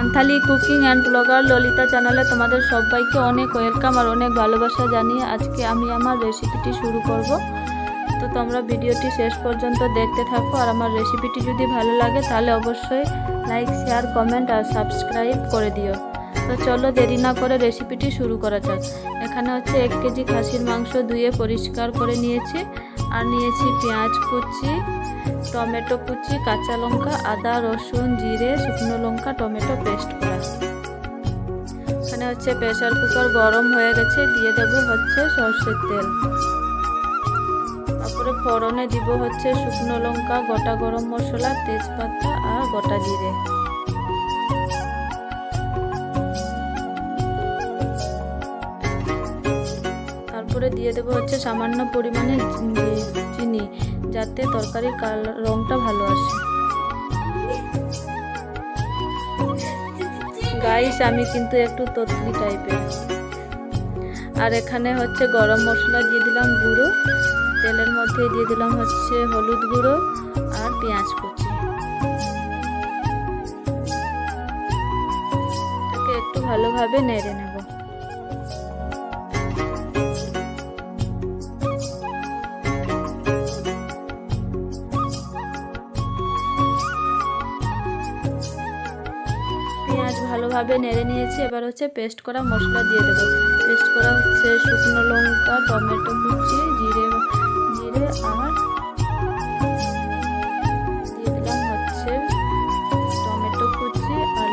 আন্থালি cooking and blogger Lalita চ্যানেলে তোমাদের সবাইকে অনেক ওয়েলকাম আর অনেক ভালোবাসা জানিয়ে আজকে আমি আমার রেসিপিটি শুরু করব। তো তোমরা ভিডিওটি শেষ পর্যন্ত দেখতে থাকো আর আমার রেসিপিটি যদি ভালো লাগে, তাহলে অবশ্যই লাইক, শেয়ার, কমেন্ট আর সাবস্ক্রাইব করে দিও। তো চলো দেরি না করে রেসিপিটি শুরু করা যাক। এখানে হচ্ছে এক কেজি খাসির মাংস ধুয়ে পরিষ্কার করে নিয়েছি। আর নিয়েছি পেঁয়াজ কুচি টমেটো কুচি, কাঁচা লঙ্কা, আদা, রসুন, জিরে, শুকনো লঙ্কা, টমেটো পেস্ট করা। এখানে হচ্ছে প্রেশার কুকার গরম হয়ে গেছে, দিয়ে দেবো হচ্ছে সর্ষের তেল। তারপরে ফোড়নে দিব হচ্ছে শুকনো লঙ্কা, গোটা গরম মশলা, তেজপাতা আর গোটা জিরে। তারপরে দিয়ে দেবো হচ্ছে সামান্য পরিমাণে চিনি। যাতে তরকারির কালার রঙটা ভালো আসে। গাইস আমি কিন্তু একটু ততলি টাইপের আর এখানে হচ্ছে গরম মশলা দিয়ে দিলাম গুঁড়ো। তেলের মধ্যে দিয়ে দিলাম হচ্ছে হলুদ গুঁড়ো আর পেঁয়াজ কুচি। একটু ভালোভাবে নেড়ে নেব। পেঁয়াজ ভালোভাবে নেড়ে নিয়েছি। এবার হচ্ছে পেস্ট করা মশলা দিয়ে দেবো। পেস্ট করা হচ্ছে শুকনো লঙ্কা, টমেটো কুচি, জিরে জিরে আর হচ্ছে টমেটো কুচি আর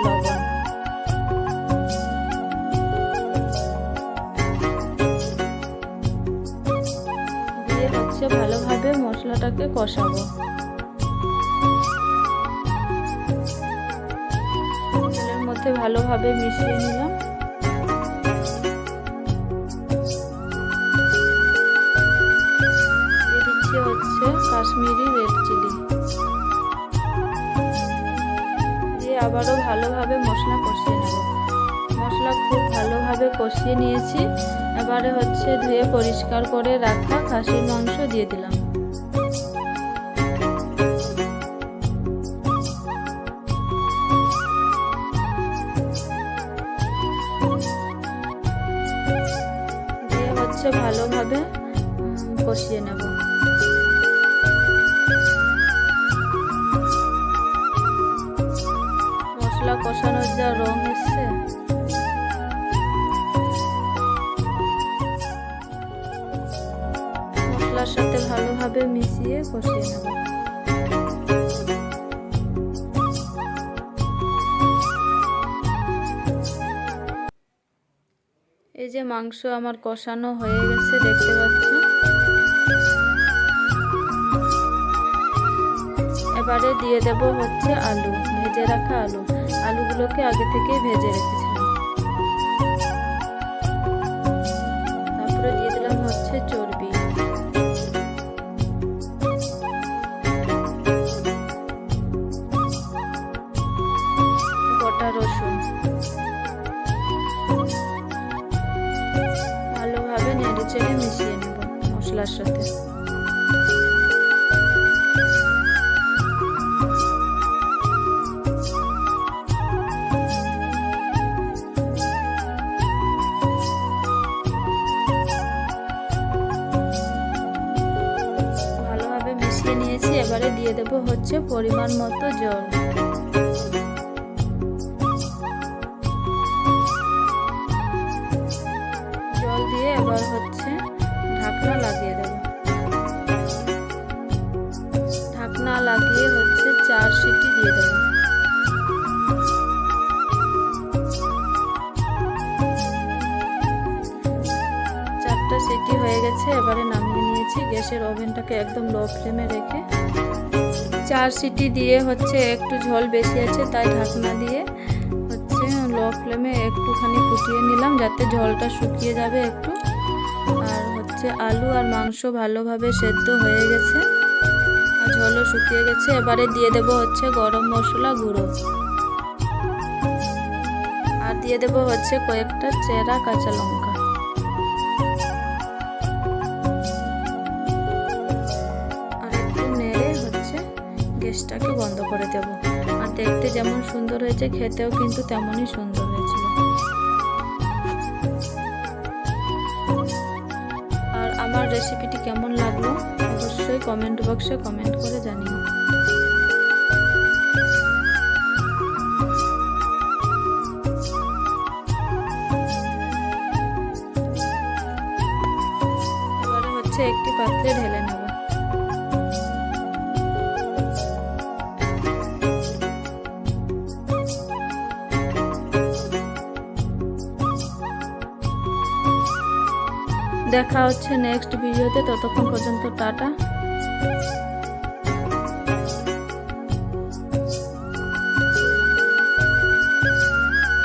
দিয়ে হচ্ছে ভালোভাবে মশলাটাকে কষাবো। মধ্যে ভালোভাবে মিশিয়ে নিলাম। হচ্ছে কাশ্মীরি রেড চিলি। দিয়ে আবারও ভালোভাবে মশলা কষিয়ে নেব। মশলা খুব ভালোভাবে কষিয়ে নিয়েছি। এবারে হচ্ছে ধুয়ে পরিষ্কার করে রাখা খাসির মাংস দিয়ে দিলাম। হচ্ছে ভালোভাবে কষিয়ে নেব। মশলা কষানোর যা রং এসছে। মশলার সাথে ভালোভাবে মিশিয়ে কষিয়ে নেব। এই যে মাংস আমার কষানো হয়ে গেছে, দেখতে পাচ্ছ? এবারে দিয়ে দেব হচ্ছে আলু, ভেজে রাখা আলু। আলুগুলোকে আগে থেকে ভেজে রেখেছিলাম মশলার সাথে। ভালোভাবে মিশিয়ে নিয়েছি, এবারে দিয়ে দেব হচ্ছে পরিমাণ মতো জল। জল দিয়ে এবার গেছে এবারে নামিয়ে নিয়েছি। গ্যাসের ওভেনটাকে একদম লো ফ্লেমে রেখে চার সিটি দিয়ে হচ্ছে একটু ঝোল বেশি আছে তাই ঢাকনা দিয়ে হচ্ছে লো ফ্লেমে একটুখানি ফুটিয়ে নিলাম যাতে ঝোলটা শুকিয়ে যাবে একটু। আর হচ্ছে আলু আর মাংস ভালোভাবে সেদ্ধ হয়ে গেছে আর ঝোলও শুকিয়ে গেছে। এবারে দিয়ে দেব হচ্ছে গরম মশলা গুঁড়ো। আর দিয়ে দেব হচ্ছে কয়েকটা চেরা কাঁচা লঙ্কা। গ্যাসটাকে বন্ধ করে দেব। আর দেখতে যেমন সুন্দর হয়েছে, খেতেও কিন্তু তেমনই সুন্দর হয়েছিল। আর আমার রেসিপিটি কেমন লাগল? অবশ্যই কমেন্ট বক্সে কমেন্ট করে জানিও। দেখা হচ্ছে নেক্সট ভিডিওতে ততক্ষণ পর্যন্ত টাটা।